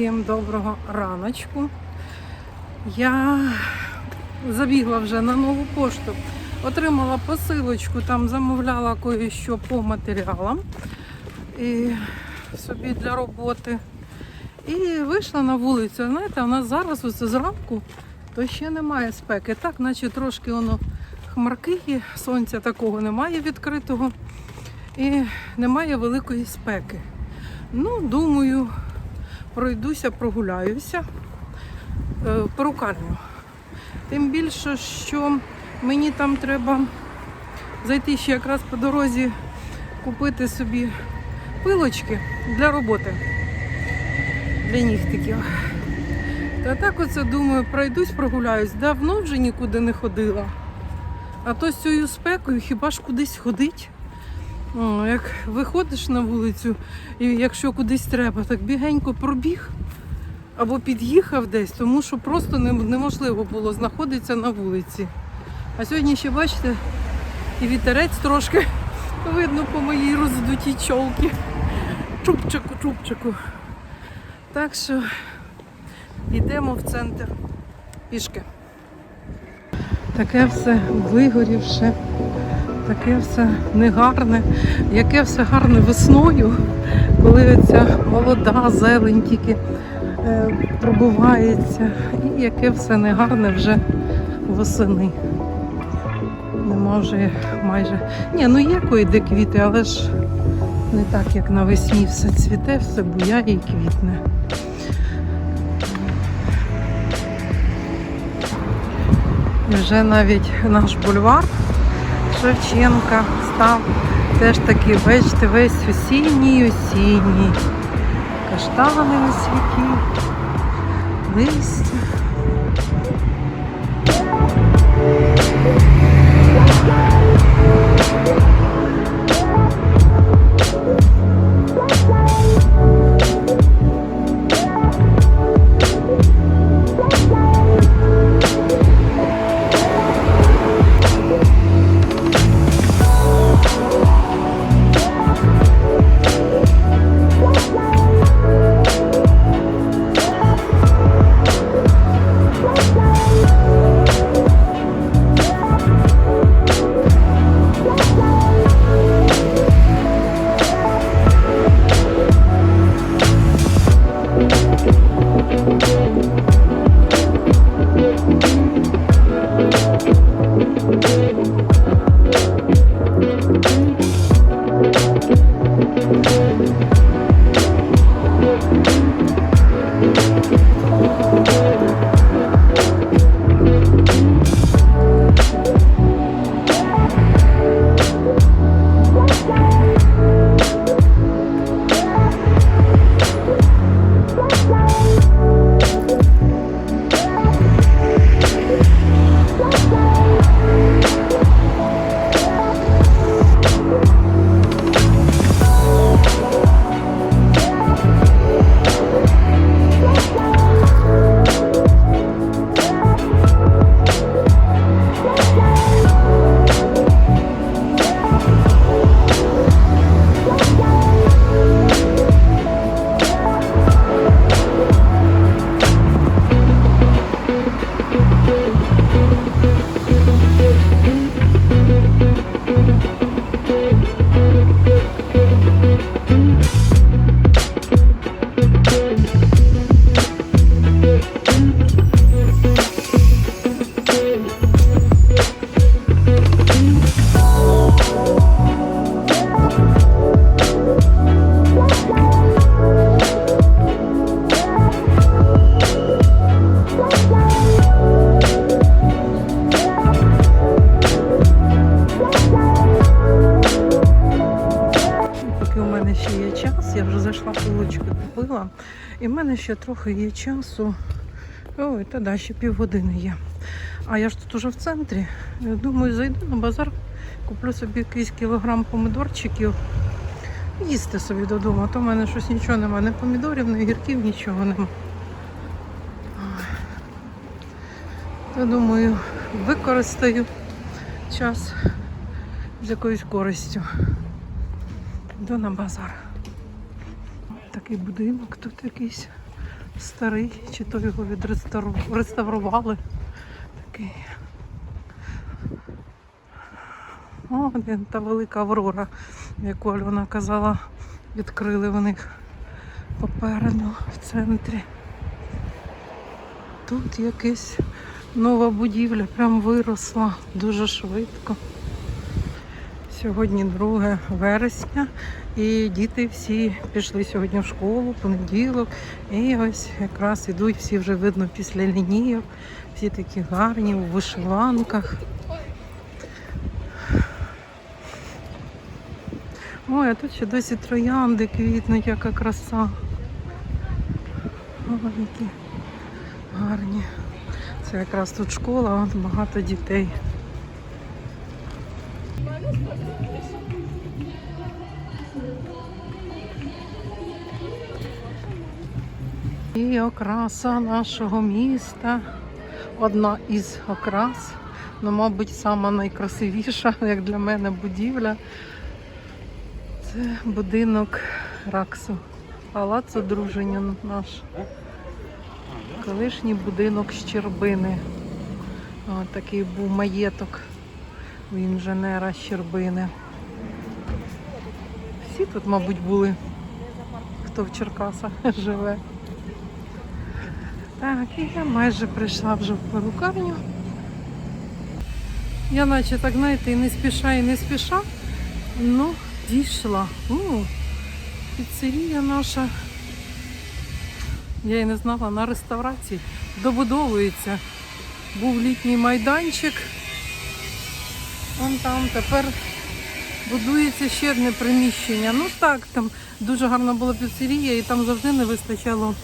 Всім доброго раночку. Я забігла вже на нову пошту, отримала посилочку, там замовляла кое-що по матеріалам і собі для роботи. І вийшла на вулицю. Знаєте, у нас зараз ось зранку то ще немає спеки. Так, наче трошки воно хмарки є, сонця такого немає відкритого і немає великої спеки. Ну, думаю, пройдуся, прогуляюся е, перукарню. Тим більше, що мені там треба зайти ще якраз по дорозі купити собі пилочки для роботи, для нігтиків. Та так оце думаю, пройдусь, прогуляюсь. Давно вже нікуди не ходила. А то з цією спекою хіба ж кудись ходить? Як виходиш на вулицю, і якщо кудись треба, так бігенько пробіг або під'їхав десь, тому що просто неможливо було знаходитися на вулиці. А сьогодні ще бачите, і вітерець трошки видно по моїй роздутій чолки. Чупчику, чупчику. Так що йдемо в центр пішки. Таке все вигорівше таке все негарне, яке все гарне весною, коли ця молода зелень тільки е, пробувається, і яке все негарне вже восени. Нема вже майже. Ні, ну є кої-де квіти, але ж не так, як навесні все цвіте, все буяє і квітне. І вже навіть наш бульвар Шевченка став теж такий, бачите, весь осінній, осінній. Каштани на світі, листя. Купила, і в мене ще трохи є часу. Ой, та да, ще півгодини є. А я ж тут уже в центрі. Думаю, зайду на базар, куплю собі якийсь кілограм помидорчиків. Їсти собі додому, то в мене щось нічого немає. Ні помідорів, ні огірків, нічого нема. То думаю, використаю час з якоюсь користю. Йду на базар. Такий будинок тут якийсь Старий, чи то його відреставрували. Такий. О, блін, та велика аврора, яку Альона казала, відкрили в них попереду в центрі. Тут якась нова будівля, прям виросла дуже швидко. Сьогодні 2 вересня, і діти всі пішли сьогодні в школу, понеділок. І ось якраз ідуть всі вже видно після лінійок. Всі такі гарні у вишиванках. Ой, а тут ще досі троянди квітнуть, яка краса. Ой, які гарні. Це якраз тут школа, багато дітей. І окраса нашого міста. Одна із окрас. Ну, мабуть, сама найкрасивіша, як для мене, будівля. Це будинок Раксу. Палац одруження наш. Колишній будинок Щербини. О, такий був маєток у інженера Щербини. Всі тут, мабуть, були, хто в Черкасах живе. Так, і я майже прийшла вже в перукарню. Я наче так, знаєте, і не спіша, і не спіша. Ну, дійшла. О, піцерія наша. Я і не знала, на реставрації добудовується. Був літній майданчик. Вон там тепер будується ще одне приміщення. Ну так, там дуже гарна була піцерія і там завжди не вистачало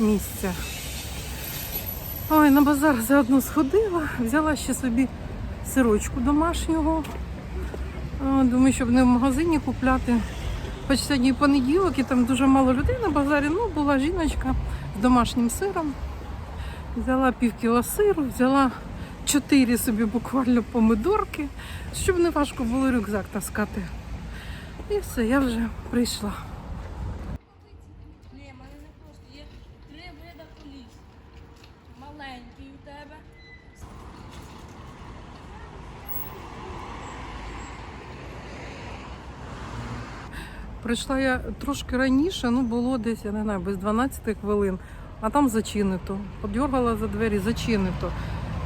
місця. Ой, на базар заодно сходила, взяла ще собі сирочку домашнього. Думаю, щоб не в магазині купляти. Хоч сьогодні понеділок і там дуже мало людей на базарі. Ну, була жіночка з домашнім сиром. Взяла пів кіло сиру, взяла чотири собі буквально помидорки, щоб не важко було рюкзак таскати. І все, я вже прийшла. Ні, в мене не просто. Є три вида коліс. Маленький у тебе. Прийшла я трошки раніше, ну було десь, я не знаю, без 12 хвилин, а там зачинито. Подьоргала за двері, зачинито.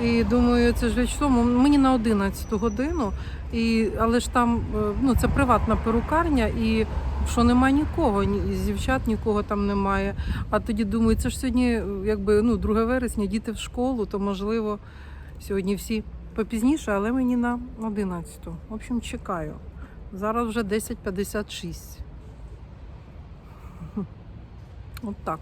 І думаю, це ж чого? Мені на 11 годину, і, але ж там е, ну, це приватна перукарня, і що нема нікого, ні, з дівчат нікого там немає. А тоді думаю, це ж сьогодні, е, якби ну, 2 вересня, діти в школу, то можливо сьогодні всі попізніше, але мені на 11. В общем, чекаю. Зараз вже 10.56. От так.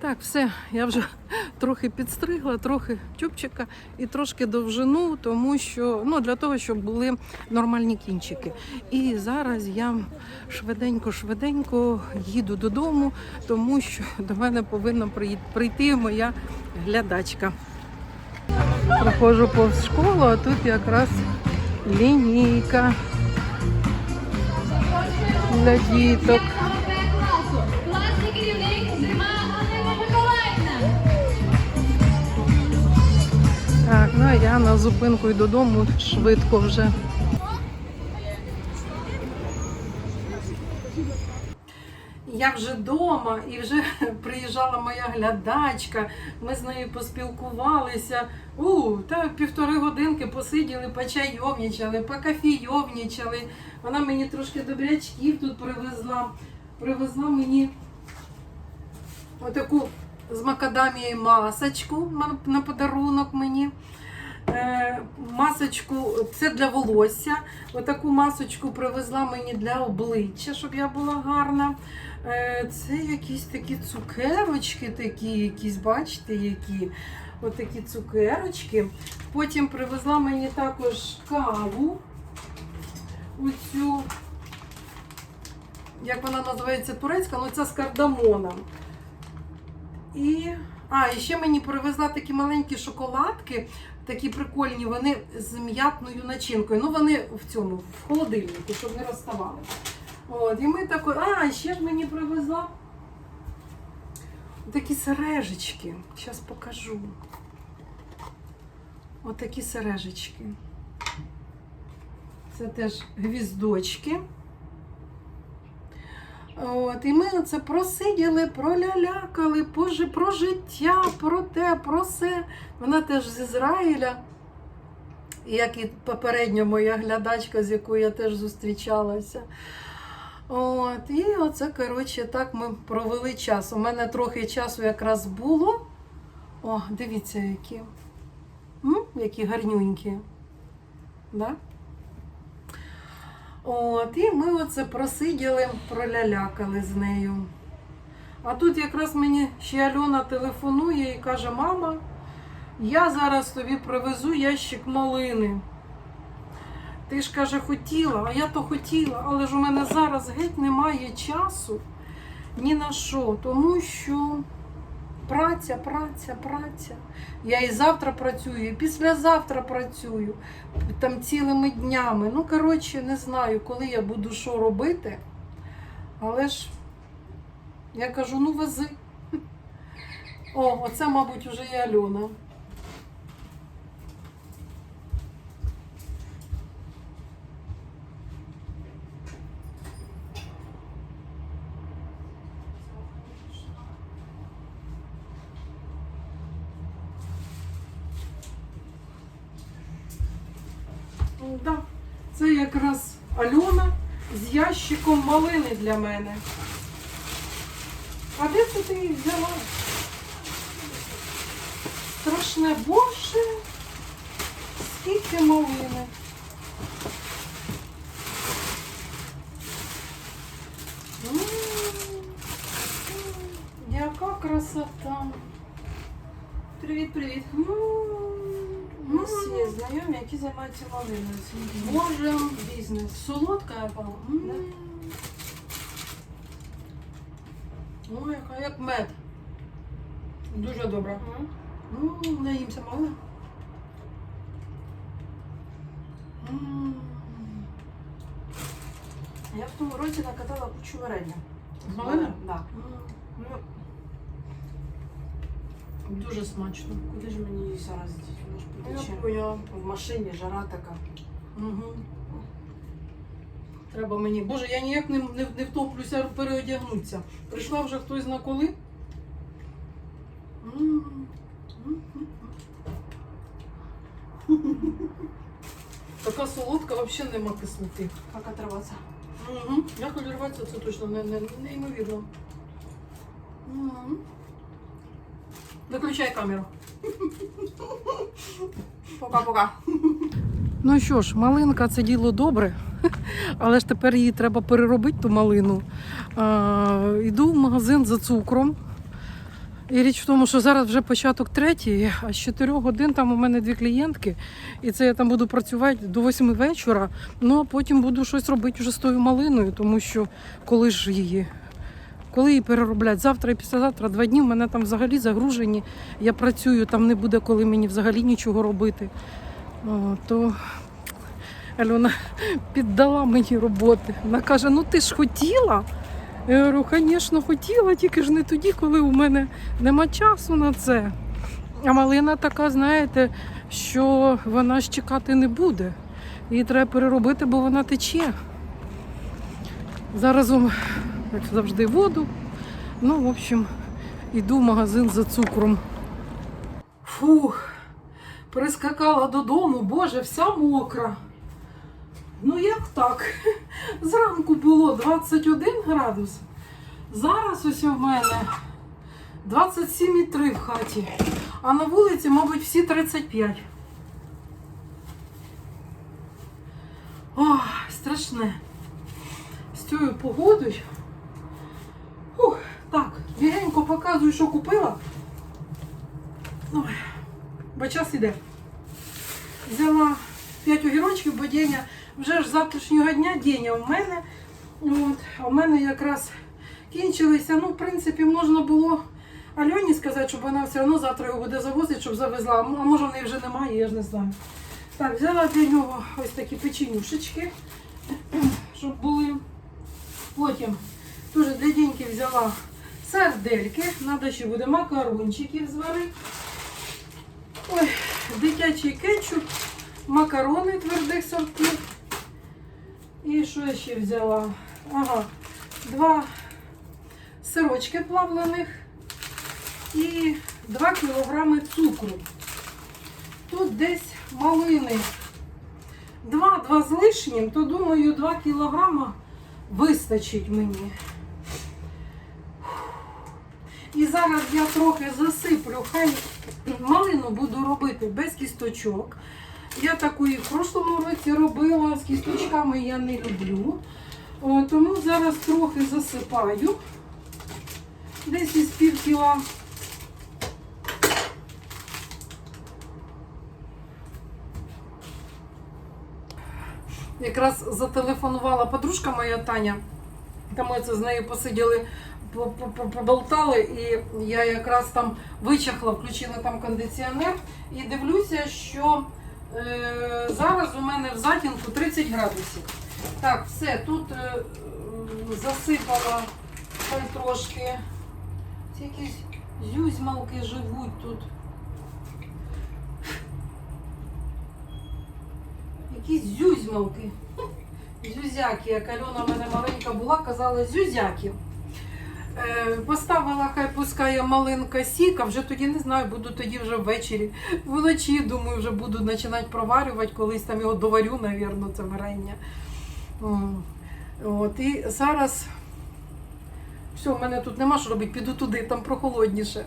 Так, все, я вже трохи підстригла, трохи чубчика і трошки довжину, тому що ну, для того, щоб були нормальні кінчики. І зараз я швиденько-швиденько їду додому, тому що до мене повинна прийти моя глядачка. Проходжу повз школу, а тут якраз лінійка для діток. Класний керівник зима Галина Миколаївна. Так, ну а я на зупинку і додому швидко вже. Я вже вдома і вже приїжджала моя глядачка. Ми з нею поспілкувалися. У, та півтори годинки посиділи, почайовнічали, покафійовнічали. Вона мені трошки добрячків тут привезла. Привезла мені отаку з макадамією масочку на подарунок мені. Е, масочку, це для волосся. Отаку масочку привезла мені для обличчя, щоб я була гарна. Е, це якісь такі цукерочки, такі, якісь, бачите, які. Отакі цукерочки. Потім привезла мені також каву. Оцю, як вона називається турецька, ну це з кардамоном. І, а, і ще мені привезла такі маленькі шоколадки, такі прикольні, вони з м'ятною начинкою. Ну, вони в цьому, в холодильнику, щоб не розставали. От, і ми тако, а, ще ж мені привезла Такі сережечки. Зараз покажу. Отакі сережечки. Це теж гвіздочки. От, і ми оце просиділи, пролялякали про, про життя, про те, про все. Вона теж з Ізраїля, як і попередня моя глядачка, з якою я теж зустрічалася. От, і оце, коротше, так ми провели час. У мене трохи часу якраз було. О, дивіться, які. М? Які гарнюнькі. Да? От, і ми оце просиділи, пролялякали з нею. А тут якраз мені ще Альона телефонує і каже: мама, я зараз тобі привезу ящик малини. Ти ж каже, хотіла, а я то хотіла, але ж у мене зараз геть немає часу ні на що, тому що праця, праця, праця. Я і завтра працюю, і післязавтра працюю, там цілими днями. Ну, коротше, не знаю, коли я буду що робити. Але ж я кажу, ну вези. О, оце, мабуть, уже і Альона. Да. Це якраз Альона з ящиком малини для мене. А де це ти її взяла? Страшне Боже, скільки малини. М, Яка красота. Привіт, привіт. М, У нас є знайомі, які займаються малиною. Боже, бізнес. солодка яка. М. Ой, яка як мед. Дуже добра. Ну, наїмся мало. М. Я в тому році накатала кучу варення. З малини? Да. Ну, Дуже смачно. куди ж мені її зараз діть? Я поняла. В машині жара така. Угу. Треба мені. Боже, я ніяк не, не, не втоплюся переодягнутися. Прийшла вже хтось на коли. М. М. Така солодка, взагалі нема кислоти. Як оторватися? Угу. Як одірватися, це точно не, не, неймовірно. Угу. Виключай камеру. Пока-пока. Ну що ж, малинка це діло добре, але ж тепер її треба переробити, ту малину. А, йду в магазин за цукром. І річ в тому, що зараз вже початок третій, а з 4 годин там у мене дві клієнтки, і це я там буду працювати до 8 вечора. Ну а потім буду щось робити вже з тою малиною, тому що коли ж її. Коли її перероблять? Завтра і післязавтра, два дні в мене там взагалі загружені. Я працюю, там не буде коли мені взагалі нічого робити. То Альона піддала мені роботи. Вона каже: ну ти ж хотіла. Я говорю, звісно, хотіла, тільки ж не тоді, коли у мене нема часу на це. А малина така, знаєте, що вона ж чекати не буде. Її треба переробити, бо вона тече. Зараз, ом, як завжди, воду. Ну, в общем, йду в магазин за цукром. Фух, прискакала додому, боже, вся мокра. Ну як так? Зранку було 21 градус. Зараз ось у мене 27,3 в хаті. А на вулиці, мабуть, всі 35. Ох, страшне. З цією погодою. Показую, що купила. Ой, бо час іде. Взяла 5 огірочків, бо Деня вже ж завтрашнього дня Деня у мене. От, в мене якраз кінчилися. Ну, в принципі, можна було Альоні сказати, щоб вона все одно завтра його буде завозити, щоб завезла. А може в неї вже немає, я ж не знаю. Так, взяла для нього ось такі печенюшечки, щоб були. Потім теж для Деньки взяла сардельки, треба ще буде макарончиків зварити. Дитячий кетчуп, макарони твердих сортів. І що я ще взяла? Ага, два сирочки плавлених і 2 кілограми цукру. Тут десь малини. Два-два з лишнім, то думаю, 2 кілограма вистачить мені. І зараз я трохи засиплю, хай малину буду робити без кісточок. Я таку і в прошлому році робила, з кісточками я не люблю. О, тому зараз трохи засипаю. Десь із пів кіла. Якраз зателефонувала подружка моя Таня. Та ми це з нею посиділи, по- по- по- поболтали, і я якраз там вичахла, включила там кондиціонер і дивлюся, що е, зараз у мене в затінку 30 градусів. Так, все, тут е, засипала хай трошки. Це якісь зюзьмалки живуть тут. Якісь зюзьмалки. Зюзяки, як Альона в мене маленька була, казала зюзяки. Е, поставила, хай пускає малинка сік, а вже тоді не знаю, буду тоді вже ввечері. Вночі, думаю, вже буду починати проварювати, колись там його доварю, навірно, це варення. От, і зараз все, в мене тут нема що робити, піду туди, там прохолодніше.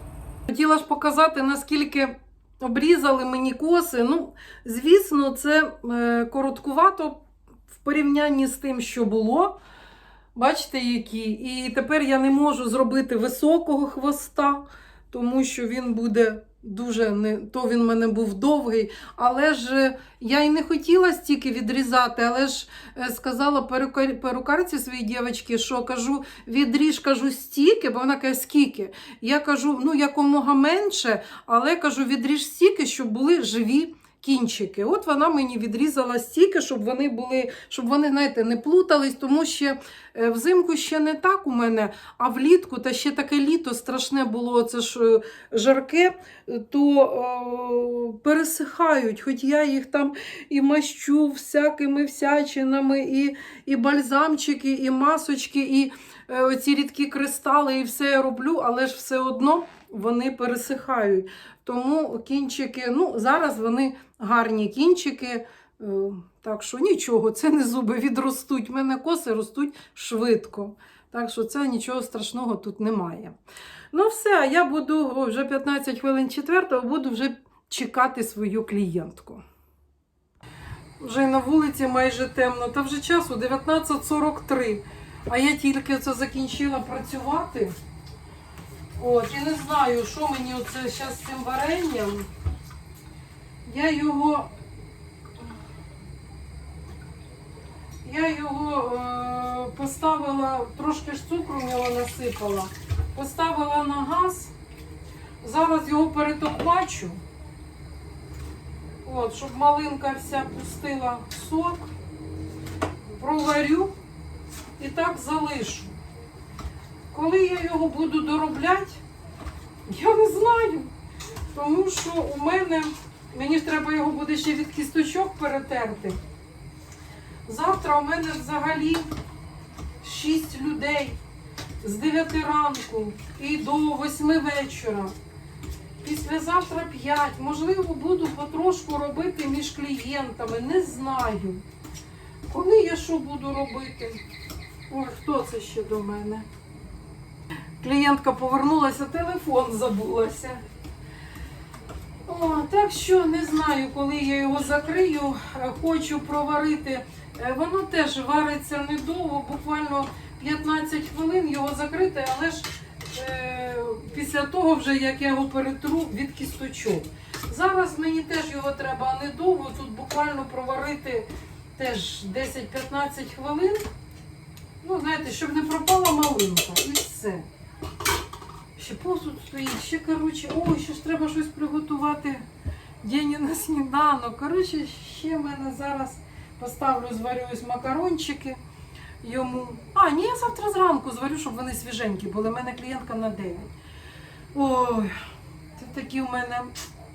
Хотіла ж показати, наскільки обрізали мені коси. Ну, звісно, це е, короткувато в порівнянні з тим, що було. Бачите, які. І тепер я не можу зробити високого хвоста, тому що він буде дуже не то він в мене був довгий. Але ж е, я і не хотіла стільки відрізати, але ж е, сказала перукар, перукарці своїй дівчинці, що кажу, відріж кажу стільки, бо вона каже, скільки. Я кажу, ну якомога менше, але кажу, відріж стільки, щоб були живі кінчики. От вона мені відрізала стільки, щоб вони були, щоб вони, знаєте, не плутались, тому що е, взимку ще не так у мене, а влітку, та ще таке літо страшне було, це ж е, жарке, то е, пересихають, хоч я їх там і мащу всякими всячинами, і, і бальзамчики, і масочки, і е, оці рідкі кристали, і все я роблю, але ж все одно вони пересихають. Тому кінчики, ну, зараз вони гарні кінчики. е, Так що нічого, це не зуби відростуть. У мене коси ростуть швидко. Так що це нічого страшного тут немає. Ну, все, я буду вже 15 хвилин четвертого, буду вже чекати свою клієнтку. Вже на вулиці майже темно, та вже часу 19.43. А я тільки це закінчила працювати. От, і не знаю, що мені оце зараз з цим варенням. Я його. Я його е, поставила, трошки ж цукру в нього насипала, поставила на газ. Зараз його перетоплачу. От, щоб малинка вся пустила сок, проварю і так залишу. Коли я його буду доробляти, я не знаю. Тому що у мене, мені ж треба його буде ще від кісточок перетерти. Завтра у мене взагалі 6 людей з 9 ранку і до 8 вечора. Післязавтра 5. Можливо, буду потрошку робити між клієнтами. Не знаю. Коли я що буду робити? Ой, хто це ще до мене? Клієнтка повернулася, телефон забулася. О, так що не знаю, коли я його закрию, Е, хочу проварити. Е, Воно теж вариться недовго, буквально 15 хвилин його закрити, але ж е, після того, вже як я його перетру від кісточок. Зараз мені теж його треба недовго, тут буквально проварити теж 10-15 хвилин. Ну, знаєте, щоб не пропала малинка і все. Ще посуд стоїть, ще, коротше, ой, ще ж треба щось приготувати. День на сніданок. Коротше, ще в мене зараз поставлю, зварюсь макарончики. йому. А, ні, я завтра зранку зварю, щоб вони свіженькі були. У мене клієнтка на 9. Ой, це такі у мене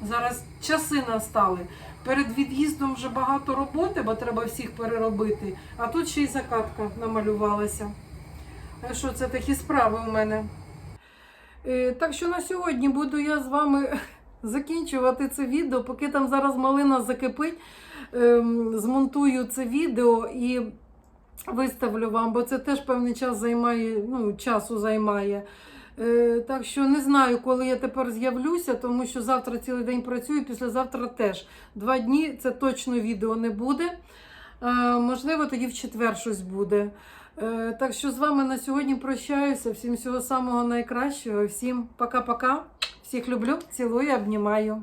зараз часи настали. Перед від'їздом вже багато роботи, бо треба всіх переробити. А тут ще й закатка намалювалася. Так що це такі справи у мене. Е, Так що на сьогодні буду я з вами закінчувати це відео, поки там зараз малина закипить. ем, Змонтую це відео і виставлю вам, бо це теж певний час займає, ну, часу займає. Е, Так що не знаю, коли я тепер з'явлюся, тому що завтра цілий день працюю, післязавтра теж. Два дні це точно відео не буде. Е, Можливо, тоді в четвер щось буде. Е, Так що з вами на сьогодні прощаюся. Всім всього самого найкращого. Всім пока-пока. Всіх люблю, цілую, обнімаю.